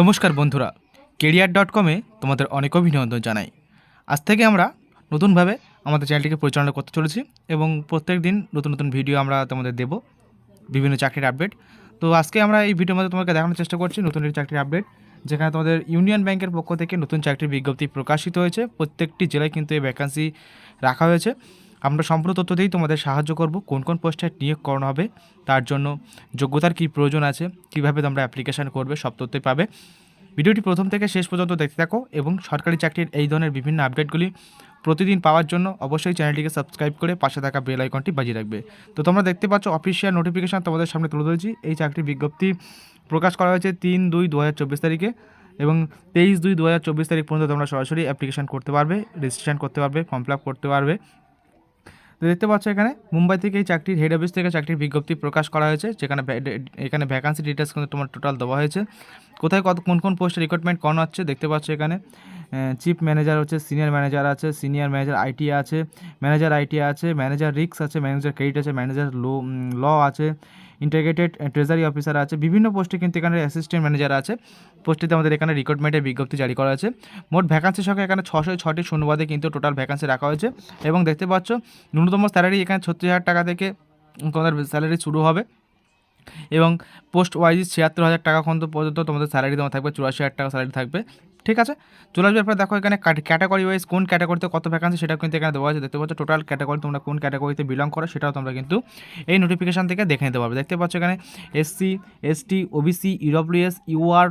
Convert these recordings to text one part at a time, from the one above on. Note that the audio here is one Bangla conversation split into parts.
নমস্কার বন্ধুরা কেরিয়ার ডট কমে তোমাদের অনেক অভিনন্দন জানাই। আজ থেকে আমরা নতুনভাবে আমাদের চ্যানেলটিকে পরিচালনা করতে চলেছি এবং প্রত্যেক দিন নতুন নতুন ভিডিও আমরা তোমাদের দেব, বিভিন্ন চাকরির আপডেট। তো আজকে আমরা এই ভিডিওর মধ্যে তোমাকে দেখানোর চেষ্টা করছি নতুন একটি চাকরির আপডেট, যেখানে তোমাদের ইউনিয়ন ব্যাংকের পক্ষ থেকে নতুন চাকরির বিজ্ঞপ্তি প্রকাশিত হয়েছে। প্রত্যেকটি জেলায় কিন্তু এই ভ্যাকান্সি রাখা হয়েছে। আমরা সম্পূর্ণ তথ্য দিয়েই তোমাদের সাহায্য করব, কোন কোন পোস্টে নিয়োগ করানো হবে, তার জন্য যোগ্যতার কী প্রয়োজন আছে, কীভাবে তোমরা অ্যাপ্লিকেশান করবে, সব তথ্যই পাবে। ভিডিওটি প্রথম থেকে শেষ পর্যন্ত দেখতে থাকো এবং সরকারি চাকরির এই ধরনের বিভিন্ন আপডেটগুলি প্রতিদিন পাওয়ার জন্য অবশ্যই চ্যানেলটিকে সাবস্ক্রাইব করে পাশে থাকা বেল আইকনটি বাজিয়ে রাখবে। তো তোমরা দেখতে পাচ্ছ অফিসিয়াল নোটিফিকেশান তোমাদের সামনে তুলে ধরেছি। এই চাকরির বিজ্ঞপ্তি প্রকাশ করা হয়েছে তিন দুই দু তারিখে এবং তেইশ দুই দু তারিখ পর্যন্ত তোমরা সরাসরি অ্যাপ্লিকেশান করতে পারবে রেজিস্ট্রেশন করতে পারবে ফর্ম ফিল করতে পারবে। তো দেখতে পাচ্ছ এখানে মুম্বাই থেকে এই চাকরির হেড অফিস থেকে চাকরির বিজ্ঞপ্তি প্রকাশ করা হয়েছে, যেখানে এখানে ভ্যাকান্সি ডিটেলস কিন্তু তোমার টোটাল দেওয়া হয়েছে। কোথায় কত, কোন কোন পোস্টে রিক্রুটমেন্ট করানো হচ্ছে দেখতে পাচ্ছ এখানে। চিফ ম্যানেজার হচ্ছে, সিনিয়র ম্যানেজার আছে, সিনিয়র ম্যানেজার আইটি আছে, ম্যানেজার আইটি আছে, ম্যানেজার রিক্স আছে, ম্যানেজার ক্রেডিট আছে, ম্যানেজার লো ল আছে, ইন্টিগ্রেটেড ট্রেজারি অফিসার আছে, বিভিন্ন পোস্টে কিন্তু এখানে অ্যাসিস্ট্যান্ট ম্যানেজার আছে। পোস্টটিতে আমাদের এখানে রিক্রুটমেন্টের বিজ্ঞপ্তি জারি করা আছে। মোট ভ্যাকান্সি সংখ্যা এখানে ছশো ছটি শূন্যবাদে কিন্তু টোটাল ভ্যাকান্সি রাখা হয়েছে। এবং দেখতে পাচ্ছ, ন্যূনতম স্যালারি এখানে ছত্রিশ হাজার টাকা থেকে তোমাদের স্যালারি শুরু হবে। এবং পোস্ট ওয়াইজ ছিয়াত্তর হাজার টাকা পর্যন্ত তোমাদের স্যালারি দেওয়া থাকবে, চুরাশি হাজার টাকা স্যালারি থাকবে। ঠিক আছে? চলে আসবে এরপর দেখো এখানে ক্যাটাগরি ওয়াইজ কোন ক্যাটাগরিতে কত ভ্যাকান্সি সেটা কিন্তু এখানে দেওয়া আছে। দেখতে পাচ্ছ টোটাল ক্যাটাগরি তোমরা কোন ক্যাটাগরিতে বিলং করো সেটাও তোমরা কিন্তু এই নোটিফিকেশান থেকে দেখে নিতে পারবে। দেখতে পাচ্ছ এখানে SC ST OBC EWS UR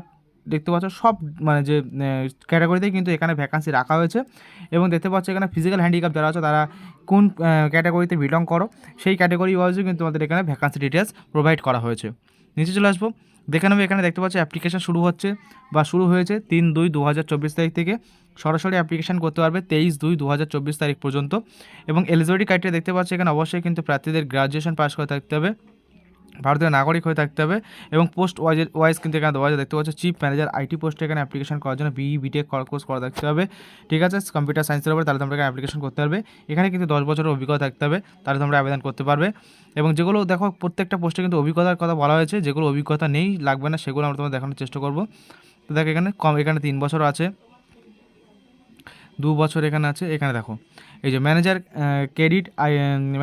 দেখতে পাচ্ছ সব মানে যে ক্যাটাগরিতেই কিন্তু এখানে ভ্যাকান্সি রাখা হয়েছে। এবং দেখতে পাচ্ছ এখানে ফিজিক্যাল হ্যান্ডিক্যাপ যারা আছে তারা কোন ক্যাটাগরিতে বিলং করো সেই ক্যাটাগরি ওয়াইজও কিন্তু আমাদের এখানে ভ্যাকান্সি ডিটেলস প্রোভাইড করা হয়েছে। নিচে চলে আসব। দেখে নেব এখানে দেখতে পাচ্ছি অ্যাপ্লিকেশন শুরু হচ্ছে বা শুরু হয়েছে তিন দুই দু তারিখ থেকে। সরাসরি অ্যাপ্লিকেশন করতে পারবে তেইশ দুই দু তারিখ পর্যন্ত। এবং এলিজিবিলিটি ক্রাইটেরিয়া দেখতে পাচ্ছি এখানে অবশ্যই কিন্তু প্রার্থীদের গ্রাজুয়েশন পাস করে থাকতে হবে। ভারতীয় নাগরিক হয়ে থাকতে হবে এবং পোস্ট ওয়াইজ ওয়াইজ কিন্তু এখানে দেওয়া আছে। দেখতে পাচ্ছ চিফ ম্যানেজার আইটি পোস্টে এখানে অ্যাপ্লিকেশন করার জন্য বিই বিটেক কোর্স করা থাকতে হবে। ঠিক আছে কম্পিউটার সায়েন্সের উপরে তাহলে তোমরা অ্যাপ্লিকেশন করতে পারবে। এখানে কিন্তু দশ বছরের অভিজ্ঞতা থাকতে হবে, তাহলে তোমরা আবেদন করতে পারবে। এবং যেগুলো দেখো, প্রত্যেকটা পোস্টে কিন্তু অভিজ্ঞতার কথা বলা হয়েছে, যেগুলো অভিজ্ঞতা নেই, লাগবে না, সেগুলো আমরা তোমাদের দেখানোর চেষ্টা করব। তো দেখো এখানে কম, এখানে তিন বছর আছে। দু বছর এখানে আছে, এখানে দেখো। এই যে ম্যানেজার ক্রেডিট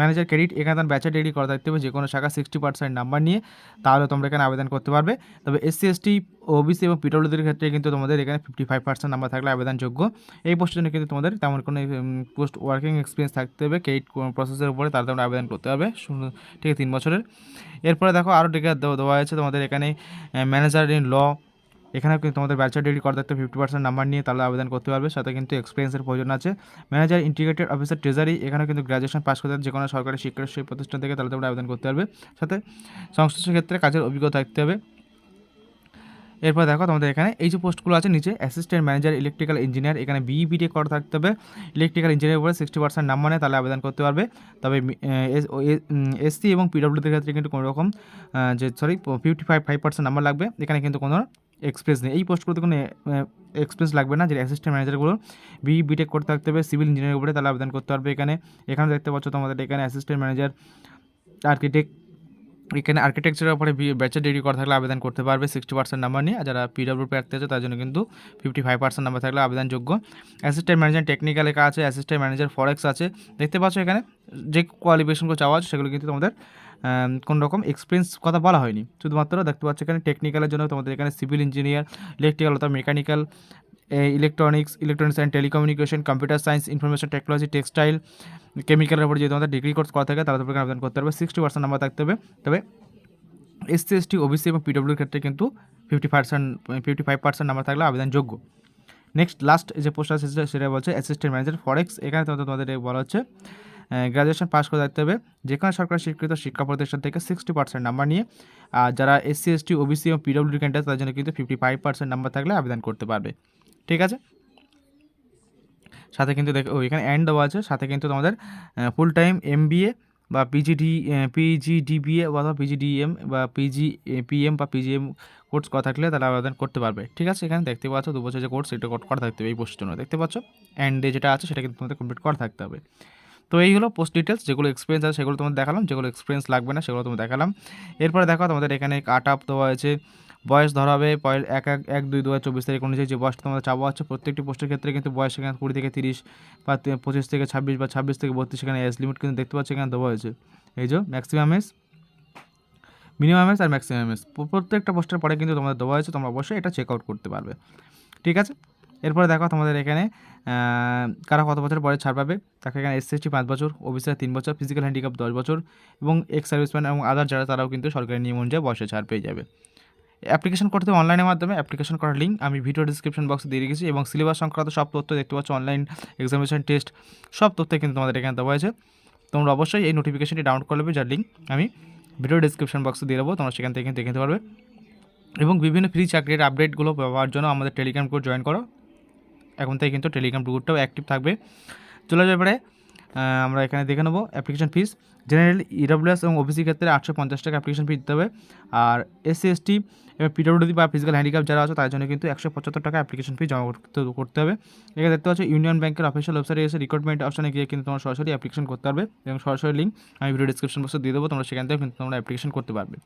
ম্যানেজার ক্রেডিট এখানে তার ব্যাচের ডিগ্রি করা থাকতে হবে যে কোনো শাখা সিক্সটি পার্সেন্ট নাম্বার নিয়ে, তাহলে তোমরা এখানে আবেদন করতে পারবে। তবে এসসি এসটি ওবিসি এবং পিডব্লিউডির ক্ষেত্রে কিন্তু তোমাদের এখানে ফিফটি ফাইভ পার্সেন্ট নাম্বার থাকলে আবেদনযোগ্য। এই পোস্টের জন্য কিন্তু তোমাদের তেমন কোনো পোস্ট ওয়ার্কিং এক্সপিরিয়েন্স থাকতে হবে ক্রেডিট প্রসেসের উপরে, তাহলে তোমরা আবেদন করতে হবে ঠিক আছে তিন বছরের। এরপরে দেখো আরও ডিগ্রি দেওয়া হয়েছে তোমাদের এখানে ম্যানেজার ইন ল এখানে কিন্তু তোমাদের ব্যাচেলার ডিগ্রি করা থাকতে ফিফটি পার্সেন্ট নাম্বার নিয়ে তাহলে আবেদন করতে পারবে, সাথে কিন্তু এক্সপিরিয়েন্সের প্রয়োজন আছে। ম্যানেজার ইন্টিগ্রেটেড অফিসার ট্রেজারি এখানে কিন্তু গ্র্যাজুয়েশন পাস করতে যে কোনো সরকারি শিক্ষা প্রতিষ্ঠান থেকে তাহলে তোমরা আবেদন করতে পারবে। সাথে সংশ্লিষ্ট ক্ষেত্রে কাজের অভিজ্ঞতা থাকতে হবে। এরপর দেখো তোমাদের এখানে, এই যে পোস্টগুলো আছে নিচে অ্যাসিস্ট্যান্ট ম্যানেজার ইলেকট্রিক্যাল ইঞ্জিনিয়ার এখানে বিই বিটেক করা থাকতে হবে। ইলেকট্রিক্যাল ইঞ্জিনিয়ার উপরে সিক্সটি পার্সেন্ট নাম্বার নেয় তাহলে আবেদন করতে পারবে। তবে এসসি এবং পিডব্লিউডির ক্ষেত্রে কিন্তু কোনো রকম যে sorry fifty five five percent number লাগবে। এখানে কিন্তু কোনো এক্সপ্রেস নেই। এই পোস্টগুলোতে কোনো এক্সপিরিয়েন্স লাগবে না, যে অ্যাসিস্ট্যান্ট ম্যানেজারগুলো বি বিটেক করতে থাকতে হবে সিভিল ইঞ্জিনিয়ারের উপরে তাহলে আবেদন করতে পারবে এখানে। এখানে দেখতে পাচ্ছ তোমাদের এখানে অ্যাসিস্ট্যান্ট ম্যানেজার আর্কিটেক্ট এখানে আর্কিটেকচারের উপরে ব্যাচের ডিগ্রি করা থাকলে আবেদন করতে পারবে সিক্সটি পার্সেন্ট নাম্বার নিয়ে। যারা পিডব্লিউ প্রার্থী আছে, তার জন্য কিন্তু ফিফটি ফাইভ পার্সেন্ট নাম্বার থাকলে আবেদনযোগ্য অ্যাসিস্ট্যান্ট ম্যানেজার টেকনিক্যাল লেখা আছে অ্যাসিস্ট্যান্ট ম্যানেজার ফরেক্স আছে। দেখতে পাচ্ছ এখানে, যে কোয়ালিফিকেশনগুলো চাওয়া আছে, সেগুলো কিন্তু তোমাদের কোনো রকম এক্সপিরিয়েন্স কথা বলা হয়নি। শুধুমাত্র দেখতে পাচ্ছ এখানে টেকনিক্যালের জন্য তোমাদের এখানে সিভিল ইঞ্জিনিয়ার ইলেকট্রিক্যাল অথবা mechanical electronics electronics and telecommunication computer science information technology textile কেমিক্যালের উপর যদি তোমাদের ডিগ্রি কোর্স করা থাকে, তাহলে তোমরা আবেদন করতে হবে। সিক্সটি পার্সেন্ট নাম্বার থাকতে হবে। তবে এসসি এসটি ওবিসি এবং পিডব্লিউর ক্ষেত্রে কিন্তু fifty percent fifty five percent number থাকলে আবেদনযোগ্য। নেক্সট লাস্ট যে পোস্ট আছে, সেটা বলছে অ্যাসিস্ট্যান্ট ম্যানেজার ফরেক্স এখানে তোমাদের তোমাদের বলা হচ্ছে গ্রাজুয়েশন পাস করে থাকতে হবে। যে কোনো সরকারি স্বীকৃত শিক্ষা প্রতিষ্ঠান থেকে সিক্সটি পার্সেন্ট নাম্বার নিয়ে, আর যারা এসসি এসটি ওবিসি এবং পিডব্লিউ ক্যান্ডিডেট তাদের জন্য কিন্তু ফিফটি ফাইভ পার্সেন্ট নাম্বার থাকলে আবেদন করতে পারবে। ঠিক আছে? সাথে কিন্তু দেখো, এখানে অ্যান্ড দেওয়া আছে। সাথে কিন্তু তোমাদের ফুল টাইম এমবিএ বা পিজিডি পিজিডিবিএ অথবা পিজিডিএম বা পিজি পিএম বা পিজিএম কোর্স করা থাকলে তারা আবেদন করতে পারবে। ঠিক আছে? এখানে দেখতে পাচ্ছ দু বছর যে কোর্স সেটা করা থাকতে হবে এই পোস্টের জন্য দেখতে পাচ্ছ? অ্যান্ডে যেটা আছে, সেটা কিন্তু তোমাদের কমপ্লিট করা থাকতে হবে। তো এই হলো পোস্ট ডিটেলস যেগুলো এক্সপিরিয়েন্স আছে সেগুলো তোমাদের দেখালাম, যেগুলো এক্সপিরিয়েন্স লাগবে না সেগুলো তোমাদের দেখালাম। এরপরে দেখো তোমাদের এখানে কাট আপ দেওয়া হয়েছে, বয়স ধরা হবে এক এক এক, দুই দু হাজার চব্বিশ তারিখ অনুযায়ী যে বয়সটা তোমাদের চাওয়া হচ্ছে, প্রত্যেকটি পোস্টের ক্ষেত্রে কিন্তু বয়স সেখানে কুড়ি থেকে তিরিশ বা পঁচিশ থেকে ছাব্বিশ বা ছাব্বিশ থেকে বত্রিশ সেখানে এজ লিমিট কিন্তু দেখতে পাচ্ছি এখানে দেওয়া হয়েছে। এই যে ম্যাক্সিমাম এজ মিনিমাম এজ আর ম্যাক্সিমাম এজ প্রত্যেকটা পোস্টের পরে কিন্তু তোমাদের দেওয়া হয়েছে, তোমরা অবশ্যই এটা চেক আউট করতে পারবে। ঠিক আছে? এরপরে দেখো তোমাদের এখানে কারা কত বছর পরে ছাড় পাবে? তাকে এখানে এস এসটি পাঁচ বছর ওবিসিরা তিন বছর ফিজিক্যাল হ্যান্ডিক্যাপ দশ বছর এবং এক্স সার্ভিসম্যান এবং আদার যারা তারাও কিন্তু সরকারি নিয়ম অনুযায়ী বয়সে ছাড় পেয়ে যাবে। অ্যাপ্লিকেশন করতে হবে অনলাইনের মাধ্যমে অ্যাপ্লিকেশন করার লিঙ্ক আমি ভিডিও ডিসক্রিপশন বক্সে দিয়ে রেখেছি এবং সিলেবাস সংক্রান্ত সব তথ্য দেখতে পাচ্ছ অনলাইন এক্সামিনেশন টেস্ট সব তথ্য কিন্তু তোমাদের এখানে দেওয়া হয়েছে। তোমরা অবশ্যই এই নোটিফিকেশনটি ডাউনলোড করে নেবে, যার লিঙ্ক আমি ভিডিও ডিসক্রিপশন বক্সে দিয়ে দেবো, তোমরা সেখান থেকে দেখে নিতে পারবে। এবং বিভিন্ন ফ্রি চাকরির আপডেটগুলো পাওয়ার জন্য আমাদের টেলিগ্রাম গ্রুপ জয়েন করো। এখন থেকে কিন্তু টেলিগ্রাম গ্রুপটাও অ্যাক্টিভ থাকবে। চলে যাবে পরে আমরা এখানে দেখে নেব অ্যাপ্লিকেশন ফিস জেনারেল ইডব্লিউএস এবং ওবিসি ক্ষেত্রে আটশো পঞ্চাশ টাকা অ্যাপ্লিকেশন ফি দিতে হবে। আর এসসি এসটি এবং পিডব্লিউডি বা ফিজিক্যাল হ্যান্ডিক্যাপ যারা আছে তার জন্য কিন্তু একশো পঁচাত্তর টাকা অ্যাপ্লিকেশন ফি জমা করতে করতে হবে। এখানে দেখতে পাচ্ছ ইউনিয়ন ব্যাংকের অফিসিয়াল ওয়েবসাইটে এসে রিক্রুটমেন্ট অপশনে গিয়ে কিন্তু তোমরা সরাসরি অ্যাপ্লিকেশন করতে পারবে। এবং সরাসরি লিঙ্ক আমি ভিডিও ডিসক্রিপশন বক্সে দিয়ে দেবো, তোমরা সেখান থেকে কিন্তু তোমরা অ্যাপ্লিকেশন করতে পারবে।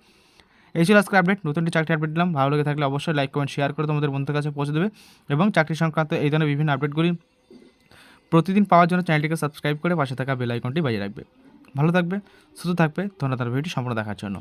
এই ছিল আজকে আপডেট নতুন একটি চাকরি আপডেট দিলাম। ভালো লেগে থাকলে অবশ্যই লাইক কমেন্ট শেয়ার করে তোমাদের বন্ধুদের কাছে পৌঁছে দেবে এবং চাকরি সংক্রান্ত এই ধরনের বিভিন্ন আপডেটগুলি প্রতিদিন পাওয়ার জন্য চ্যানেলটিকে সাবস্ক্রাইব করে পাশে থাকা বেল আইকনটি বাজিয়ে রাখবে। ভালো থাকবে, সুস্থ থাকবে। ধন্যবাদ ভিডিওটি সম্পূর্ণ দেখার জন্য।